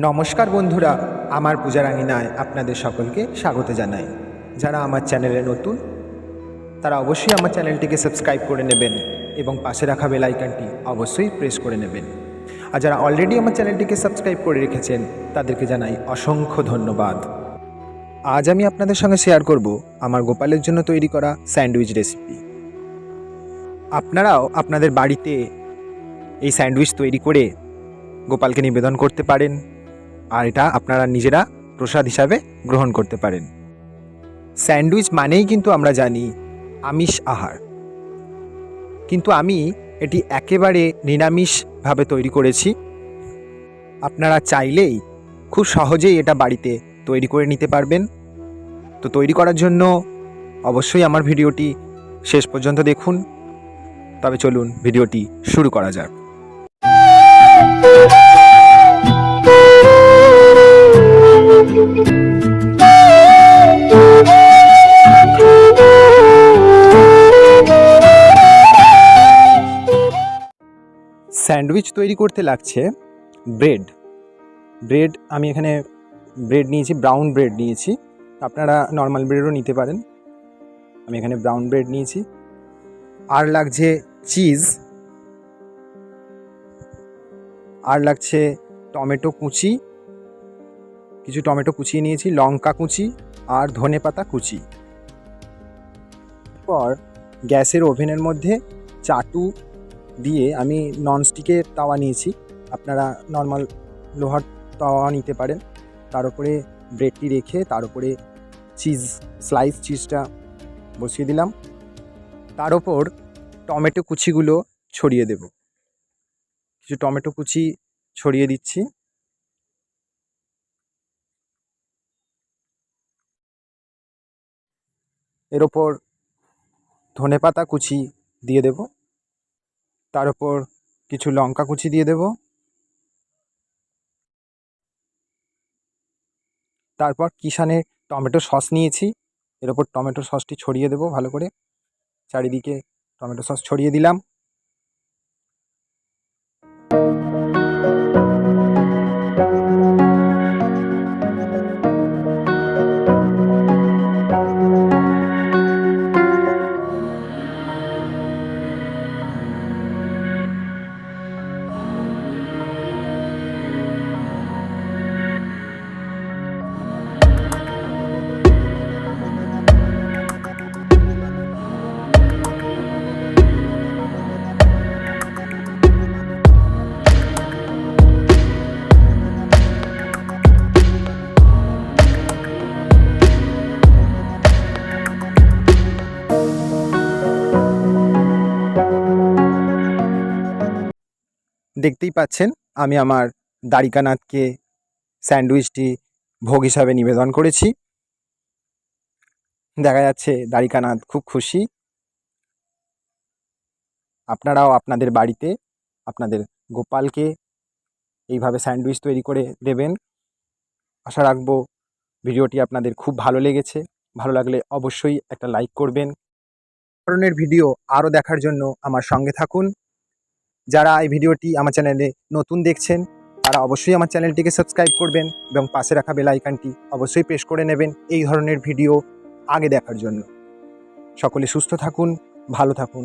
নমস্কার বন্ধুরা, আমার পূজারাঙিনায় আপনাদের সকলকে স্বাগত জানাই। যারা আমার চ্যানেলে নতুন, তারা অবশ্যই আমার চ্যানেলটিকে সাবস্ক্রাইব করে নেবেন এবং পাশে রাখা বেল আইকনটি অবশ্যই প্রেস করে নেবেন। আর যারা অলরেডি আমার চ্যানেলটিকে সাবস্ক্রাইব করে রেখেছেন, তাদেরকে জানাই অসংখ্য ধন্যবাদ। আজ আমি আপনাদের সঙ্গে শেয়ার করব আমার গোপালের জন্য তৈরি করা স্যান্ডউইচ রেসিপি আপনারাও আপনাদের বাড়িতে এই স্যান্ডউইচ তৈরি করে গোপালকে নিবেদন করতে পারেন। আর এটা আপনারা নিজেরা প্রসাদ হিসাবে গ্রহণ করতে পারেন। স্যান্ডউইচ মানেই কিন্তু আমরা জানি আমিষ আহার। কিন্তু আমি এটি একেবারে নিরামিষভাবে তৈরি করেছি। আপনারা চাইলেই খুব সহজেই এটা বাড়িতে তৈরি করে নিতে পারবেন। তো তৈরি করার জন্য অবশ্যই আমার ভিডিওটি শেষ পর্যন্ত দেখুন। তবে চলুন ভিডিওটি শুরু করা যাক। স্যান্ডউইচ তৈরি করতে লাগছে ব্রেড। ব্রেড, আমি এখানে ব্রেড নিয়েছি, ব্রাউন ব্রেড নিয়েছি। আপনারা নর্মাল ব্রেডও নিতে পারেন। আমি এখানে ব্রাউন ব্রেড নিয়েছি। আর লাগছে চিজ। আর লাগছে টমেটো কুচি। কিছু টমেটো কুচিয়ে নিয়েছি, লঙ্কা কুচি আর ধনে পাতা কুচি। পর গ্যাসের ওভেনের মধ্যে চাটু দিয়ে আমি ননস্টিকের তাওয়া নিয়েছি। আপনারা নর্মাল লোহার তাওয়া নিতে পারেন। তার উপরে ব্রেডটি রেখে তার উপরে চিজ স্লাইস চিজটা বসিয়ে দিলাম। তার ওপর টমেটো কুচিগুলো ছড়িয়ে দেব। কিছু টমেটো কুচি ছড়িয়ে দিচ্ছি। এর ওপর ধনেপাতা কুচি দিয়ে দেব। তার উপর কিছু লঙ্কা কুচি দিয়ে দেব। তারপর কিষানে টমেটো সস নিয়েছি। এর ওপর টমেটো সসটি ছড়িয়ে দেব ভালো করে। চারিদিকে টমেটো সস ছড়িয়ে দিলাম। দেখতেই পাচ্ছেন, আমি আমার দ্বারিকানাথকে স্যান্ডউইচটি ভোগ হিসাবে নিবেদন করেছি। দেখা যাচ্ছে দ্বারিকানাথ খুব খুশি। আপনারাও আপনাদের বাড়িতে আপনাদের গোপালকে এইভাবে স্যান্ডউইচ তৈরি করে দেবেন। আশা রাখব ভিডিওটি আপনাদের খুব ভালো লেগেছে। ভালো লাগলে অবশ্যই একটা লাইক করবেন। ধরনের ভিডিও আরও দেখার জন্য আমার সঙ্গে থাকুন। যারা এই ভিডিওটি আমার চ্যানেলে নতুন দেখছেন, তারা অবশ্যই আমার চ্যানেলটিকে সাবস্ক্রাইব করবেন এবং পাশে রাখা বেল আইকনটি অবশ্যই প্রেস করে নেবেন এই ধরনের ভিডিও আগে দেখার জন্য। সকলে সুস্থ থাকুন, ভালো থাকুন।